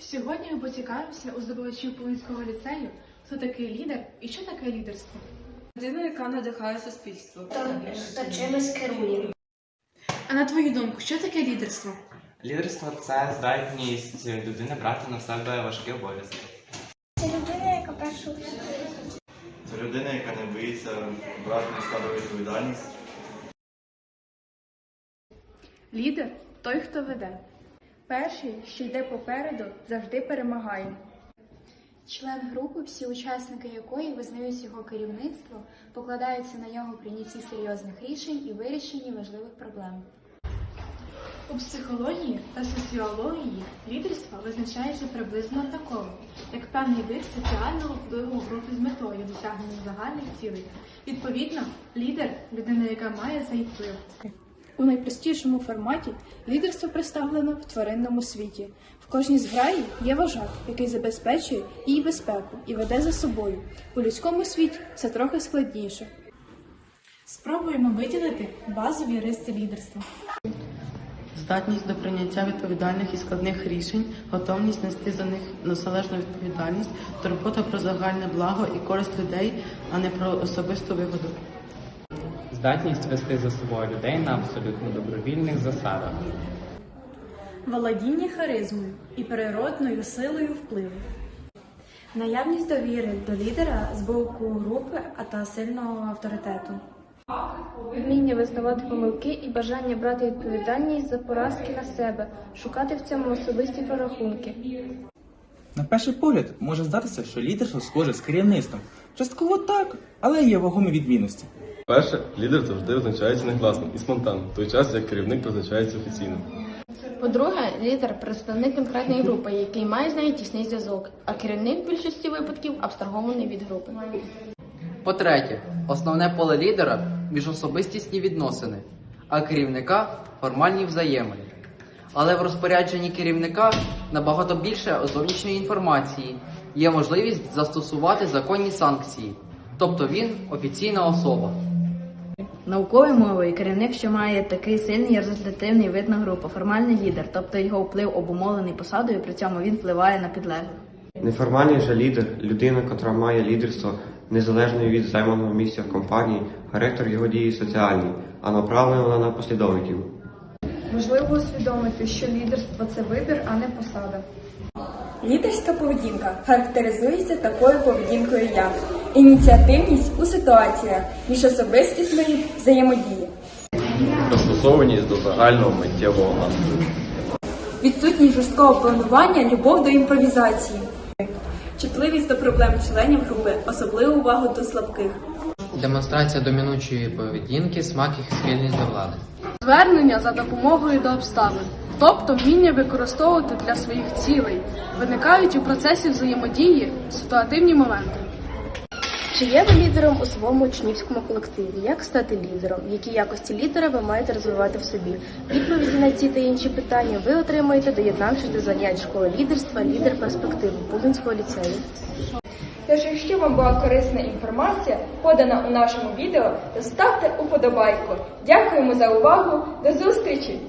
Сьогодні ми поцікавимося у здобувачів Полинського ліцею, хто такий лідер і що таке лідерство. Людина, яка надихає суспільство. та чимось керує. А на твою думку, що таке лідерство? Лідерство це здатність людини брати на себе важкі обов'язки. Це людина, яка першу Це людина, яка не боїться брати на себе відповідальність. Лідер той, хто веде. Перший, що йде попереду, завжди перемагає. Член групи, всі учасники якої визнають його керівництво, покладаються на нього прийнятті серйозних рішень і вирішенні важливих проблем. У психології та соціології лідерство визначається приблизно однаково, як певний вид соціального впливу групи з метою досягнення загальних цілей. Відповідно, лідер людина, яка має цей вплив. У найпростішому форматі лідерство представлено в тваринному світі. В кожній зграї є вожак, який забезпечує її безпеку і веде за собою. У людському світі це трохи складніше. Спробуємо виділити базові риси лідерства. Здатність до прийняття відповідальних і складних рішень, готовність нести за них незалежну відповідальність, турбота про загальне благо і користь людей, а не про особисту вигоду. Здатність вести за собою людей на абсолютно добровільних засадах. Володіння харизмою і природною силою впливу. Наявність довіри до лідера з боку групи, а та сильного авторитету. Вміння визнавати помилки і бажання брати відповідальність за поразки на себе, шукати в цьому особисті прорахунки. На перший погляд може здатися, що лідерство схоже з керівництвом. Частково так, але є вагомі відмінності. Перше, лідер завжди визначається негласно і спонтанно, в той час як керівник призначається офіційно. По-друге, лідер представник конкретної групи, який має з нею тісний зв'язок, а керівник в більшості випадків абстрагований від групи. По-третє, основне поле лідера міжособистісні відносини, а керівника формальні взаємини. Але в розпорядженні керівника набагато більше зовнішньої інформації, є можливість застосувати законні санкції, тобто він офіційна особа. Науковою мовою керівник, що має такий сильний результативний вид на групу, формальний лідер, тобто його вплив обумовлений посадою, при цьому він впливає на підлеглих. Неформальний же лідер людина, котра має лідерство незалежно від займаного місця в компанії, характер його дії соціальний, а направлена вона на послідовників. Важливо усвідомити, що лідерство це вибір, а не посада. Лідерська поведінка характеризується такою поведінкою, як ініціативність у ситуаціях, міжособистісної взаємодії, Пристосованість до загального миттєвого настрою. відсутність жорсткого планування, любов до імпровізації, чутливість до проблем членів групи, особливу увагу до слабких. Демонстрація домінучої поведінки, смак і схильність до влади. Звернення за допомогою до обставин, тобто вміння використовувати для своїх цілей, виникають у процесі взаємодії ситуативні моменти. Чи є ви лідером у своєму учнівському колективі? Як стати лідером? Які якості лідера ви маєте розвивати в собі? Відповіді на ці та інші питання ви отримаєте, доєднавшись до занять школи лідерства, лідер перспективи Пулинського ліцею. Тож, якщо вам була корисна інформація, подана у нашому відео, то ставте уподобайку. Дякуємо за увагу. До зустрічі!